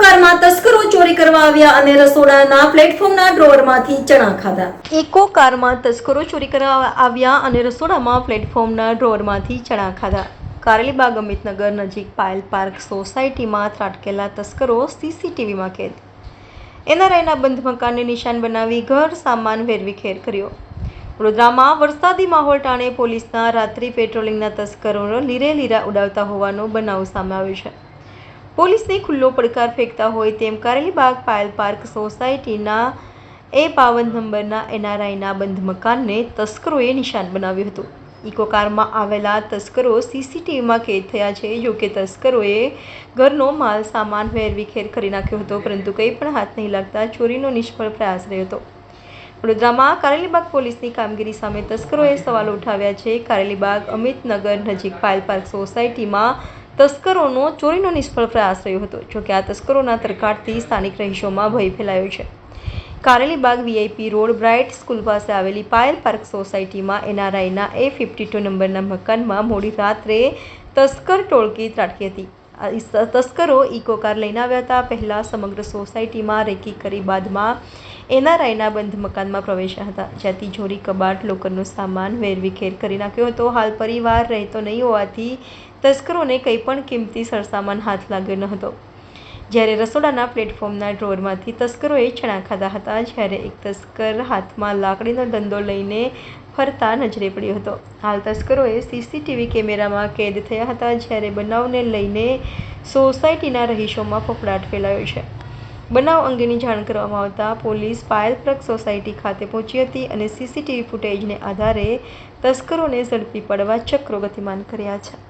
કારમાં તસ્કરો ચોરી કરવા આવ્યા અને રસોડાના પ્લેટફોર્મના ડ્રોવરમાંથી ચણા ખાધા. ઇકો કારમાં તસ્કરો ચોરી કરવા આવ્યા અને રસોડામાં પ્લેટફોર્મના ડ્રોવરમાંથી ચણા ખાધા. કારેલીબાગ અમિતનગર નજીક પાયલ પાર્ક સોસાયટીમાં ત્રાટકેલા તસ્કરો સીસીટીવીમાં કેદ. એનઆરઆઈના બંધ મકાનને નિશાન બનાવી ઘર સામાન વેરવિખેર કર્યો. વડોદરામાં વરસાદી માહોલ ટાણે પોલીસના રાત્રિ પેટ્રોલિંગના તસ્કરો લીરે લીરા ઉડાવતા હોવાનો બનાવ સામે આવ્યો છે. પોલીસને ખુલ્લો પડકાર ફેંકતા હોય તેમ કારેલીબાગ પાયલ પાર્ક સોસાયટીના એ બાવન નંબરના એનઆરઆઈના બંધ મકાનને તસ્કરોએ નિશાન બનાવ્યું હતું. ઇકો કારમાં આવેલા તસ્કરો સીસીટીવીમાં કેદ થયા છે. જોકે તસ્કરોએ ઘરનો માલ, સામાન વેરવિખેર કરી નાખ્યો હતો, પરંતુ કંઈ પણ હાથ નહીં લાગતા ચોરીનો નિષ્ફળ પ્રયાસ રહ્યો હતો. વડોદરામાં કારેલીબાગ પોલીસની કામગીરી સામે તસ્કરોએ સવાલો ઉઠાવ્યા છે. કારેલીબાગ અમિતનગર નજીક પાયલ પાર્ક સોસાયટીમાં તસ્કરોનો ચોરીનો નિષ્ફળ પ્રયાસ રહ્યો હતો જોકે આ તસ્કરોના તરકાટથી સ્થાનિક રહીશોમાં ભય ફેલાયો છે. Karelibaug VIP road bright school પાસે આવેલી પાયલ પાર્ક સોસાયટીમાં એનઆરઆઈના એ ફિફ્ટી ટુ નંબરના મકાનમાં મોડી રાત્રે તસ્કર ટોળકી ત્રાટકી હતી. તસ્કરો ઇકો કાર લઈને આવ્યા હતા. પહેલાં સમગ્ર સોસાયટીમાં રેકી કરી બાદમાં એનઆરઆઈના બંધ મકાનમાં પ્રવેશ્યા હતા. જ્યાં તિજોરી કબાટ, લોકરનો સામાન વેરવિખેર કરી નાખ્યો હતો. હાલ પરિવાર રહેતો નહીં હોવાથી તસ્કરોને કંઈ પણ કિંમતી સરસામાન હાથ લાગ્યો ન હતો. જ્યારે રસોડાના પ્લેટફોર્મના ડ્રોરમાંથી તસ્કરોએ ચણા ખાધા હતા, જ્યારે એક તસ્કર હાથમાં લાકડીનો ધંધો લઈને ફરતા નજરે પડ્યો હતો. હાલ તસ્કરોએ સીસીટીવી કેમેરામાં કેદ થયા હતા, જ્યારે બનાવને લઈને સોસાયટીના રહીશોમાં ફફડાટ ફેલાયો છે. બનાવ અંગેની જાણ કરવામાં આવતા પોલીસ પાયલ પ્રગ સોસાયટી ખાતે પહોંચી હતી અને સીસીટીવી ફૂટેજને આધારે તસ્કરોને ઝડપી પાડવા ચક્રો ગતિમાન કર્યા છે.